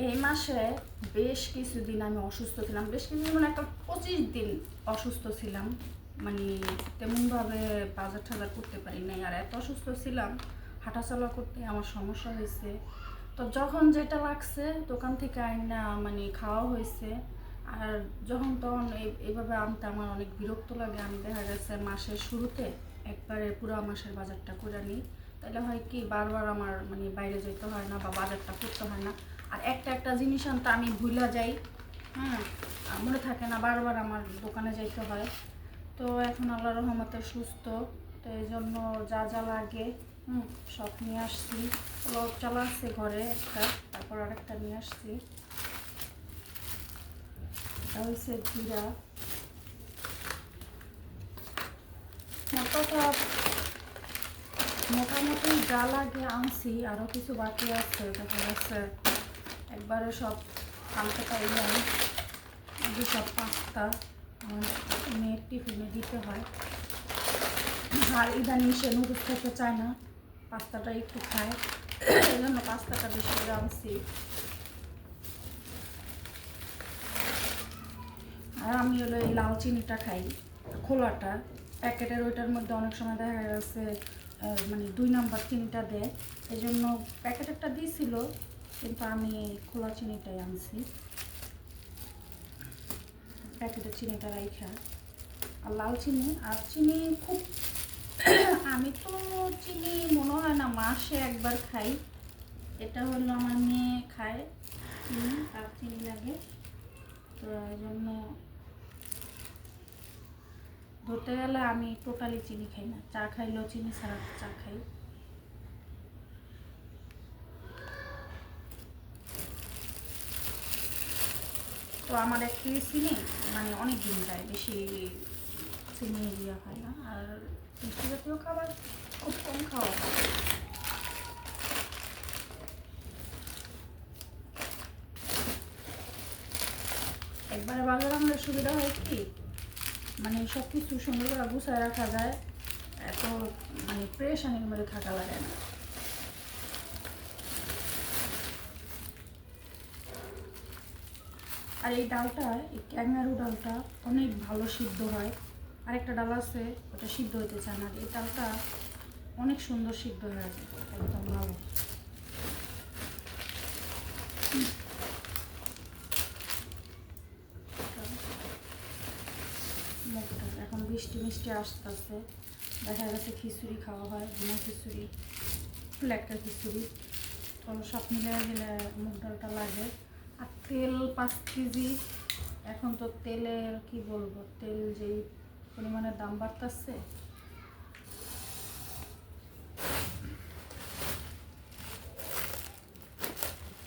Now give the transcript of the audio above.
এই মাসে বেশ কিছুদিন আমি অসুস্থ ছিলাম। বেশ কিছুদিন মানে একটা পঁচিশ দিন অসুস্থ ছিলাম। মানে তেমনভাবে বাজার টাজার করতে পারি নাই। আর এত অসুস্থ ছিলাম, হাঁটাচলা করতে আমার সমস্যা হয়েছে। তো যখন যেটা লাগছে, দোকান থেকে আইনা মানে খাওয়া হয়েছে। আর যখন তখন এই- এইভাবে আনতে আমার অনেক বিরক্ত লাগে। আমি দেখা গেছে মাসের শুরুতে একবারে পুরো মাসের বাজারটা করে নিই তাহলে হয় কি, বারবার আমার মানে বাইরে যেতে হয় না বা বাজারটা করতে হয় না। আর একটা একটা জিনিস আনতে আমি ভুলে যাই। হ্যাঁ মনে থাকে না, বারবার আমার দোকানে যেতে হয়। তো এখন আল্লাহ রহমতে সুস্থ। তো এই জন্য যা যা লাগে, হুম, সব নিয়ে আসছি। পোলাও চালা আছে ঘরে একটা, তারপর আরেকটা নিয়ে আসছি। এটা জিরা। মোটামুটি যা লাগে আনছি আরও কিছু বাকি আছে, দেখা যাচ্ছে। একবারে সব আনতে পাইলাম এগুলো সব পাস্তা মেয়ের টিফিনে দিতে হয়। আর ইদানিং সে নুডলস খেতে চায় না, পাস্তাটা একটু খায়। এই জন্য পাস্তাটা বেশি করে আনছি আর আমি হলো এই লাল চিনিটা খাই, খোলাটা। প্যাকেটের ওইটার মধ্যে অনেক সময় দেখা গেছে মানে দুই নাম্বার চিনিটা দেয়। এই জন্য প্যাকেটেরটা দিয়েছিল কিন্তু আমি খোলা চিনিটাই আনছি। প্যাকেটের চিনিটা রাইখা। আর লাল চিনি, আর চিনি খুব আমি তো চিনি মনে হয় না মাসে একবার খাই। এটা হলো আমার মেয়ে খায় চিনি আর চিনি লাগে। তো এই জন্য ধরতে গেলে আমি টোটালি চিনি খাই না। চা খাইলেও চিনি ছাড়া চা খাই। তো আমার এক কেজি চিনি? মানে অনেক দিন যায় বেশি চিনি দেওয়া হয় না। আর মিষ্টি জাতীয় খাবার খুব কম খাওয়া হয়। একবারে বাজার আমাদের সুবিধা হয় কি? মানে সব কিছু সুন্দর করে গুছায় রাখা যায়। এত মানে প্রেশানির মধ্যে থাকা লাগে না। আর এই ডালটা, এই ক্যাঙ্গারু ডালটা অনেক ভালো সিদ্ধ হয়। আরেকটা ডাল আছে, ওটা সিদ্ধ হতে চায় না। আর এই ডালটা অনেক সুন্দর সিদ্ধ হয়ে আছে, একদম ভালো। এখন বৃষ্টি মিষ্টি আসতেছে। দেখা গেছে খিচুড়ি খাওয়া হয় ভুনা খিচুড়ি, একটা খিচুড়ি। তো সব মিলে গেলে মুগ ডালটা লাগে। আর তেল পাঁচ কেজি। এখন তো তেলের কি বলব? তেল যেই পরিমাণে দাম বাড়তেছে